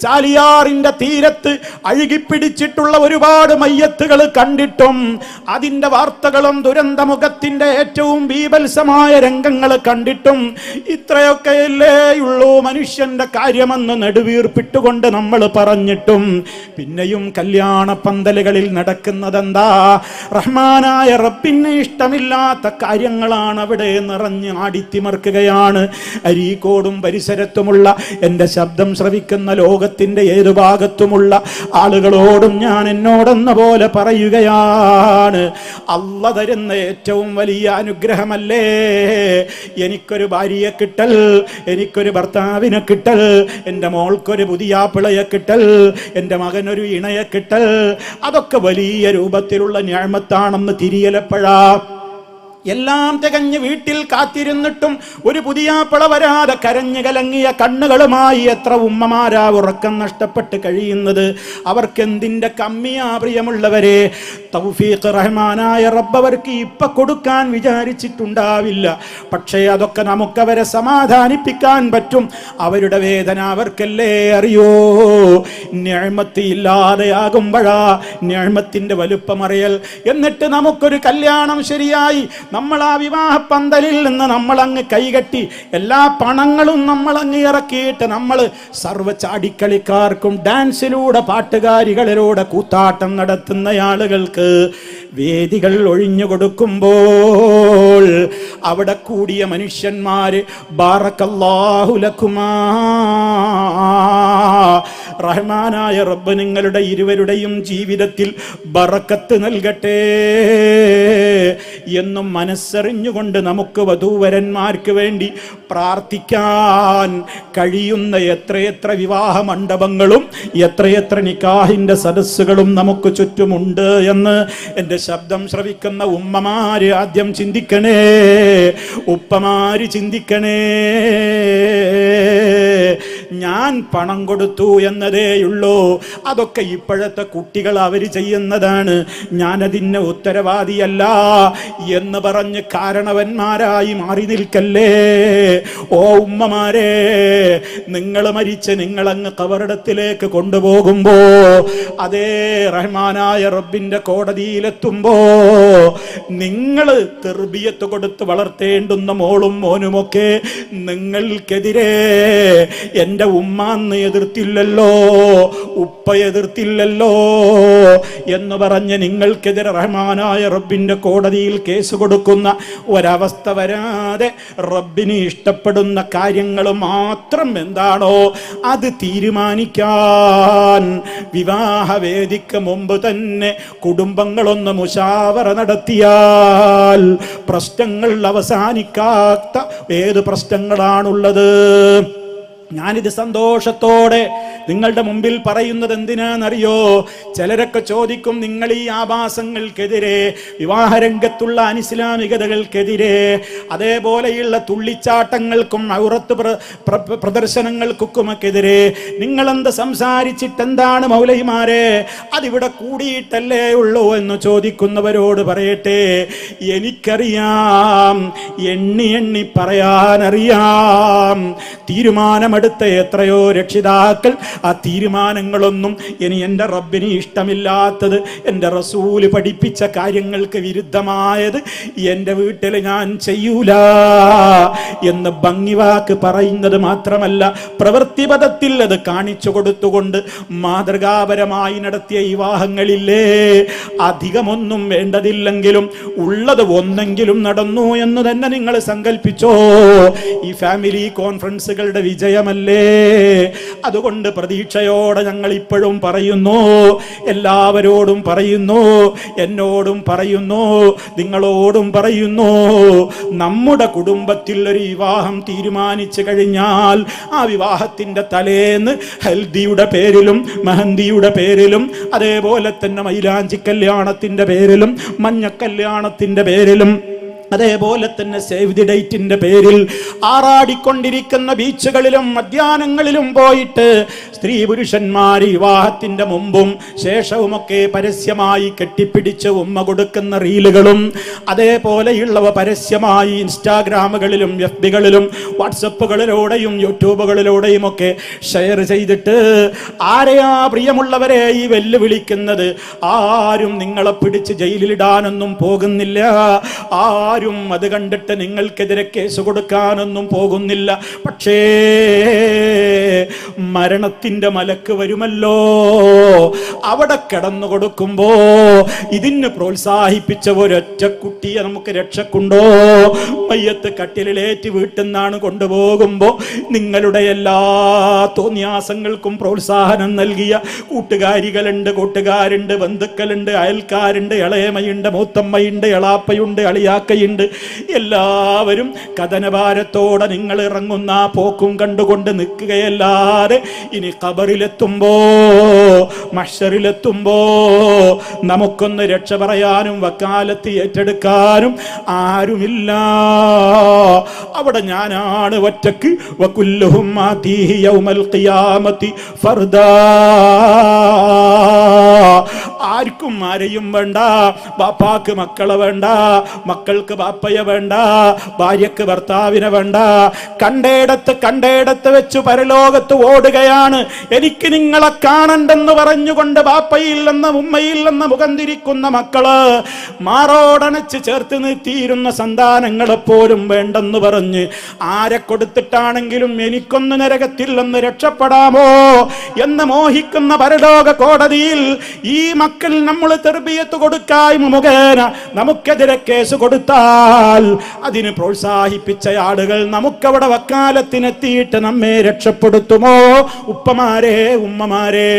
ചാലിയാറിന്റെ തീരത്ത് അഴുകിപ്പിടിച്ചിട്ടുള്ള ഒരുപാട് മയ്യത്തുകൾ കണ്ടിട്ടും അതിന്റെ വാർത്തകളും ദുരന്തമുഖത്തിന്റെ ഏറ്റവും ബീഭത്സമായ രംഗങ്ങൾ കണ്ടിട്ടും ഇത്രയൊക്കെയല്ലേ ഉള്ളൂ മനുഷ്യന്റെ കാര്യമെന്ന് നെടുവീർപ്പിട്ടുകൊണ്ട് നമ്മൾ പറഞ്ഞിട്ടും. പിന്നെയും കല്യാണ പന്തലുകളിൽ നടക്കുന്നതെന്താ? റഹ്മാനായ റബ്ബിന് ഇഷ്ടമില്ലാത്ത കാര്യങ്ങളാണ് അവിടെ നിറഞ്ഞ് ആടിത്തിമർക്കുകയാണ്. അരീക്കോടും പരിസരത്തുമുള്ള എന്റെ ശബ്ദം ശ്രവിക്കുന്ന ലോകത്തിന്റെ ഏതു ഭാഗത്തുമുള്ള ആളുകളോടും ഞാൻ എന്നോടെന്ന പോലെ പറയുകയാണ്. അല്ല തരുന്ന ഏറ്റവും വലിയ അനുഗ്രഹമല്ലേ? എനിക്കൊരു ഭാര്യയെ കിട്ടൽ എനിക്കൊരു ഭർത്താവിനെ കിട്ടൽ എന്റെ മോൾക്കൊരു പുതിയ പിളയെ കിട്ടൽ എന്റെ മകനൊരു ഇണയെ കിട്ടൽ. അതൊക്കെ വലിയ രൂപത്തിലുള്ള ഞാമത്താണെന്ന് തിരിയലപ്പോഴാ എല്ലാം തികഞ്ഞ് വീട്ടിൽ കാത്തിരുന്നിട്ടും ഒരു പുതിയ പിള വരാതെ കരഞ്ഞു കലങ്ങിയ കണ്ണുകളുമായി എത്ര ഉമ്മമാരാ ഉറക്കം നഷ്ടപ്പെട്ട് കഴിയുന്നത്? അവർക്ക് എന്തിന്റെ കമ്മിയാ പ്രിയമുള്ളവരെ? തൗഫീഖ് റഹ്മാനായ റബ്ബവർക്ക് ഇപ്പൊ കൊടുക്കാൻ വിചാരിച്ചിട്ടുണ്ടാവില്ല. പക്ഷേ അതൊക്കെ നമുക്കവരെ സമാധാനിപ്പിക്കാൻ പറ്റും. അവരുടെ വേദന അവർക്കല്ലേ അറിയോ? ഞാമത്ത് ഇല്ലാതെയാകുമ്പോഴാ ഞാമത്തിന്റെ വലുപ്പമറിയൽ. എന്നിട്ട് നമുക്കൊരു കല്യാണം ശരിയായി. നമ്മൾ ആ വിവാഹ പന്തലിൽ നിന്ന് നമ്മൾ അങ്ങ് കൈകെട്ടി എല്ലാ പണങ്ങളും നമ്മൾ അങ്ങ് ഇറക്കിയിട്ട് നമ്മൾ സർവ ചാടിക്കളിക്കാർക്കും ഡാൻസിലൂടെ പാട്ടുകാരികളിലൂടെ കൂത്താട്ടം നടത്തുന്ന ആളുകൾക്ക് വേദികൾ ഒഴിഞ്ഞു കൊടുക്കുമ്പോൾ അവിടെ കൂടിയ മനുഷ്യന്മാര് ബാറക്കല്ലാഹുലക്കുമാ റഹ്മാനായ റബ്ബ് നിങ്ങളുടെ ഇരുവരുടെയും ജീവിതത്തിൽ ബറക്കത്ത് നൽകട്ടെ എന്നും മനസ്സറിഞ്ഞുകൊണ്ട് നമുക്ക് വധൂവരന്മാർക്ക് വേണ്ടി പ്രാർത്ഥിക്കാൻ കഴിയുന്ന എത്രയെത്ര വിവാഹ മണ്ഡപങ്ങളും എത്രയെത്ര നിക്കാഹിന്റെ സദസ്സുകളും നമുക്ക് ചുറ്റുമുണ്ട് എന്ന് എന്റെ ശബ്ദം ശ്രവിക്കുന്ന ഉമ്മമാര് ആദ്യം ചിന്തിക്കണേ. ഉപ്പമാര് ചിന്തിക്കണേ. ഞാൻ പണം കൊടുത്തു എന്നതേയുള്ളൂ അതൊക്കെ ഇപ്പോഴത്തെ കുട്ടികൾ അവർ ചെയ്യുന്നതാണ്. ഞാനതിന് ഉത്തരവാദിയല്ല എന്ന് പറഞ്ഞ് കാരണവന്മാരായി മാറി നിൽക്കല്ലേ? ഓ ഉമ്മമാരെ നിങ്ങൾ മരിച്ച് നിങ്ങളങ്ങ് കവറിടത്തിലേക്ക് കൊണ്ടുപോകുമ്പോ അതേ റഹ്മാനായ റബ്ബിന്റെ കോടതിയിലെത്തുമ്പോ നിങ്ങൾ തെർബിയത്ത് കൊടുത്ത് വളർത്തേണ്ടുന്ന മോളും മോനുമൊക്കെ നിങ്ങൾക്കെതിരെ എന്റെ ഉമ്മാന്ന് എതിർത്തില്ലല്ലോ ഉപ്പ എതിർത്തില്ലല്ലോ എന്ന് പറഞ്ഞ് നിങ്ങൾക്കെതിരെ റഹ്മാനായ റബ്ബിന്റെ കോടതിയിൽ കേസ് കൊടുക്കുന്ന ഒരവസ്ഥ വരാതെ റബ്ബിന് ഇഷ്ടപ്പെടുന്ന കാര്യങ്ങൾ മാത്രം എന്താണോ അത് തീരുമാനിക്കാൻ വിവാഹവേദിക്ക് മുമ്പ് തന്നെ കുടുംബങ്ങളൊന്ന് മുഷാവറ നടത്തിയാൽ പ്രശ്നങ്ങൾ അവസാനിക്കാത്ത ഏത് പ്രശ്നങ്ങളാണുള്ളത്? ഞാനിത് സന്തോഷത്തോടെ നിങ്ങളുടെ മുമ്പിൽ പറയുന്നത് എന്തിനാണെന്നറിയോ? ചിലരൊക്കെ ചോദിക്കും നിങ്ങൾ ഈ ആഭാസങ്ങൾക്കെതിരെ വിവാഹരംഗത്തുള്ള അനിസ്ലാമികതകൾക്കെതിരെ അതേപോലെയുള്ള തുള്ളിച്ചാട്ടങ്ങൾക്കും ഔറത്ത് പ്ര- പ്ര- പ്രദർശനങ്ങൾക്കൊക്കെതിരെ നിങ്ങളെന്ത് സംസാരിച്ചിട്ട് എന്താണ് മൗലൈമാരെ അതിവിടെ കൂടിയിട്ടല്ലേ ഉള്ളൂ എന്ന് ചോദിക്കുന്നവരോട് പറയട്ടെ. എനിക്കറിയാം എണ്ണി എണ്ണി പറയാനറിയാം തീരുമാനമെടുത്ത എത്രയോ രക്ഷിതാക്കൾ ആ തീരുമാനങ്ങളൊന്നും ഇനി എന്റെ റബ്ബിന് ഇഷ്ടമില്ലാത്തത് എന്റെ റസൂൽ പഠിപ്പിച്ച കാര്യങ്ങൾക്ക് വിരുദ്ധമായത് എന്റെ വീട്ടിൽ ഞാൻ ചെയ്യൂല എന്ന് ഭംഗിവാക്ക് പറയുന്നത് മാത്രമല്ല പ്രവൃത്തിപഥത്തിൽ അത് കാണിച്ചു കൊടുത്തുകൊണ്ട് മാതൃകാപരമായി നടത്തിയ വിവാഹങ്ങളില്ലേ? അധികമൊന്നും വേണ്ടതില്ലെങ്കിലും ഉള്ളത് ഒന്നെങ്കിലും നടന്നു എന്ന് തന്നെ നിങ്ങൾ സങ്കല്പിച്ചോ ഈ ഫാമിലി കോൺഫറൻസുകളുടെ വിജയമല്ലേ അതുകൊണ്ട് പ്രതീക്ഷയോടെ ഞങ്ങൾ ഇപ്പോഴും പറയുന്നു എല്ലാവരോടും പറയുന്നു എന്നോടും പറയുന്നു നിങ്ങളോടും പറയുന്നു നമ്മുടെ കുടുംബത്തിൽ ഒരു വിവാഹം തീരുമാനിച്ചു കഴിഞ്ഞാൽ ആ വിവാഹത്തിന്റെ തലേന്ന് ഹൽദിയുടെ പേരിലും മെഹന്തിയുടെ പേരിലും അതേപോലെ തന്നെ മൈലാഞ്ചി കല്യാണത്തിന്റെ പേരിലും മഞ്ഞ കല്യാണത്തിന്റെ പേരിലും അതേപോലെ തന്നെ സേവ് ദി ഡേറ്റിന്റെ പേരിൽ ആറാടിക്കൊണ്ടിരിക്കുന്ന ബീച്ചുകളിലും മധ്യാഹ്നങ്ങളിലും പോയിട്ട് സ്ത്രീ പുരുഷന്മാർ വിവാഹത്തിന്റെ മുമ്പും ശേഷവുമൊക്കെ പരസ്യമായി കെട്ടിപ്പിടിച്ച് ഉമ്മ കൊടുക്കുന്ന റീലുകളും അതേപോലെയുള്ളവ പരസ്യമായി ഇൻസ്റ്റാഗ്രാമുകളിലും എഫ് ബികളിലും വാട്സപ്പുകളിലൂടെയും യൂട്യൂബുകളിലൂടെയും ഒക്കെ ഷെയർ ചെയ്തിട്ട് ആരെയാ പ്രിയമുള്ളവരെ ഈ വെല്ലുവിളിക്കുന്നത്? ആരും നിങ്ങളെ പിടിച്ച് ജയിലിലിടാനൊന്നും പോകുന്നില്ല. ആരും അത് കണ്ടിട്ട് നിങ്ങൾക്കെതിരെ കേസ് കൊടുക്കാനൊന്നും പോകുന്നില്ല. പക്ഷേ മരണത്തിന്റെ മലക്ക് വരുമല്ലോ. അവിടെ കിടന്നു കൊടുക്കുമ്പോ ഇതിന് പ്രോത്സാഹിപ്പിച്ച ഒരൊറ്റ കുട്ടിയെ നമുക്ക് രക്ഷക്കുണ്ടോ? മയ്യത്ത് കട്ടിലേറ്റ് വീട്ടിൽ നിന്നാണ് കൊണ്ടുപോകുമ്പോ നിങ്ങളുടെ എല്ലാ തോന്നിയാസങ്ങൾക്കും പ്രോത്സാഹനം നൽകിയ കൂട്ടുകാരികളുണ്ട് കൂട്ടുകാരുണ്ട് ബന്ധുക്കളുണ്ട് അയൽക്കാരുണ്ട് ഇളയമയുണ്ട് മൂത്തമ്മയുണ്ട് എളാപ്പയുണ്ട് അളിയാക്കയുണ്ട്. എല്ലാവരും കഥനഭാരത്തോടെ നിങ്ങൾ ഇറങ്ങുന്ന പോക്കും കണ്ടുകൊണ്ട് നിൽക്കുകയല്ലാതെ ഇനി കബറിലെത്തുമ്പോ മഷറിലെത്തുമ്പോ നമുക്കൊന്ന് രക്ഷ പറയാനും വക്കാലത്ത് ഏറ്റെടുക്കാനും ആരുമില്ല. അവിടെ ഞാനാണ് ഒറ്റയ്ക്ക്. വകുല്ലുഹും ആതീഹി യൗമൽ ഖിയാമത്തി ഫർദാ. ആർക്കും ആരെയും വേണ്ട. ബാപ്പാക്ക് മക്കളെ വേണ്ട. മക്കൾക്ക് ബാപ്പയെ വേണ്ട. ഭാര്യക്ക് ഭർത്താവിനെ വേണ്ട. കണ്ടേടത്ത് കണ്ടേടത്ത് വെച്ച് പരലോകത്ത് ഓടുകയാണ്. എനിക്ക് നിങ്ങളെ കാണണ്ടെന്ന് പറഞ്ഞുകൊണ്ട് ബാപ്പയില്ലെന്ന് ഉമ്മയില്ലെന്ന് മുഖം തിരിക്കുന്ന മക്കൾ മാറോടണച്ച് ചേർത്ത് നിർത്തിയിരുന്ന സന്താനങ്ങളെ പോലും വേണ്ടെന്ന് പറഞ്ഞ് ആരെ കൊടുത്തിട്ടാണെങ്കിലും എനിക്കൊന്ന് നരകത്തിൽ രക്ഷപ്പെടാമോ എന്ന് മോഹിക്കുന്ന പരലോക കോടതിയിൽ ഈ മക്കൾ നമ്മൾ തെർബിയത്ത് കൊടുക്കായ്മ മുഖേന നമുക്കെതിരെ കേസ് കൊടുത്താൽ അതിന് പ്രോത്സാഹിപ്പിച്ച ആളുകൾ നമുക്കവിടെ വക്കാലത്തിനെത്തിയിട്ട് നമ്മെ രക്ഷപ്പെടുത്തുമോ? ഉപ്പമാരെ ഉമ്മമാരെ